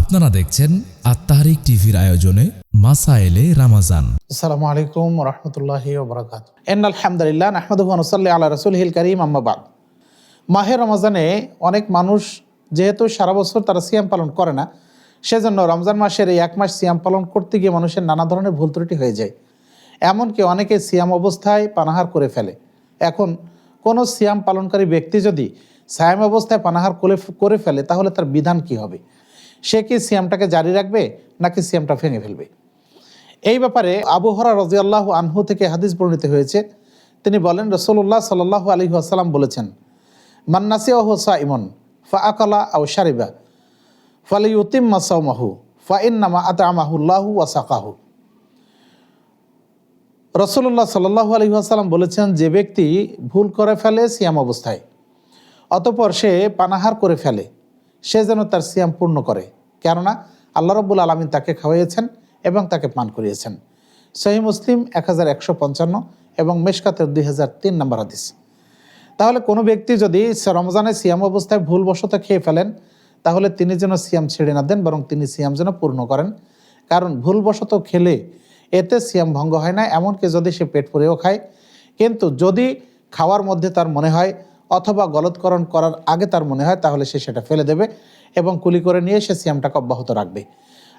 আপনারা দেখছেন আত্মাহারিক টিভির আয়োজনে মাসায়েলে রামাজান। আসসালামু আলাইকুম রহমতুল্লাহ বরকাত এন আলহামদুলিল্লাহ আহমদুল্লাহ আল্লাহ রসুল হিল করিম আম্মাবাদ মাহে রমজানে অনেক মানুষ যেহেতু সারা বছর তারা সিয়াম পালন করে না, সেজন্য রমজান মাসের এই এক মাস সিয়াম পালন করতে গিয়ে মানুষের নানা ধরনের ভুল ত্রুটি হয়ে যায়। এমনকি অনেকে সিয়াম অবস্থায় পানাহার করে ফেলে। এখন কোনো সিয়াম পালনকারী ব্যক্তি যদি সায়াম অবস্থায় পানাহার করে করে ফেলে, তাহলে তার বিধান কি হবে? সে কি সিয়ামটাকে জারি রাখবে নাকি সিয়ামটা ভেঙে ফেলবে? এই ব্যাপারে আবুহরা রাজিয়াল্লাহ আনহু থেকে হাদিস বর্ণিত হয়েছে। তিনি বলেন রসুল্লাহ সাল্লাহ আলী আসালাম বলেছেন মান্নাসি ওহ সাইমন ফা আকলা আও শারিবা ফালি উতিম মাসাউমাহু ফা ইন্নামা আতা আমাহুল্লাহু ওয়াসাকাহু রসুল্লাহ সাল্লাহ আলী আসালাম বলেছেন, যে ব্যক্তি ভুল করে ফেলে সিয়াম অবস্থায়, অতপর সে পানাহার করে ফেলে, সে যেন তার সিয়াম পূর্ণ করে। কেননা আল্লাহ রব্বুল আলমিন তাকে খাওয়াইয়েছেন এবং তাকে পান করিয়েছেন। সহি মুসলিম এক হাজার একশো পঞ্চান্ন এবং মেশকাতের দুই হাজার তিন নম্বর হাদিস। তাহলে কোনো ব্যক্তি যদি সে রমজানের সিয়াম অবস্থায় ভুলবশত খেয়ে ফেলেন, তাহলে তিনি যেন সিয়াম ছেড়ে না দেন, বরং তিনি সিয়াম যেন পূর্ণ করেন। কারণ ভুলবশত খেলে এতে সিয়াম ভঙ্গ হয় না, এমনকি যদি সে পেট পুরেও খায়। কিন্তু যদি খাওয়ার মধ্যে তার মনে হয় অথবা গলতকরণ করার আগে তার মনে হয়, তাহলে সে সেটা ফেলে দেবে। এবং কুলি করে নিয়ে সে সিয়ামটাকে অব্যাহত রাখবে।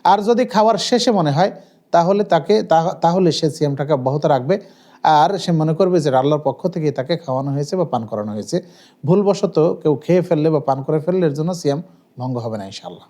আর যদি খাওয়ার শেষে মনে হয়, তাহলে তাকে তাহলে সে সিয়ামটাকে অব্যাহত রাখবে। আর সে মনে করবে যে রাল্লার পক্ষ থেকে তাকে খাওয়ানো হয়েছে বা পান করানো হয়েছে। ভুলবশত কেউ খেয়ে ফেললে বা পান করে ফেললে এর জন্য সিএম ভঙ্গ হবে না ইনশাআল্লাহ।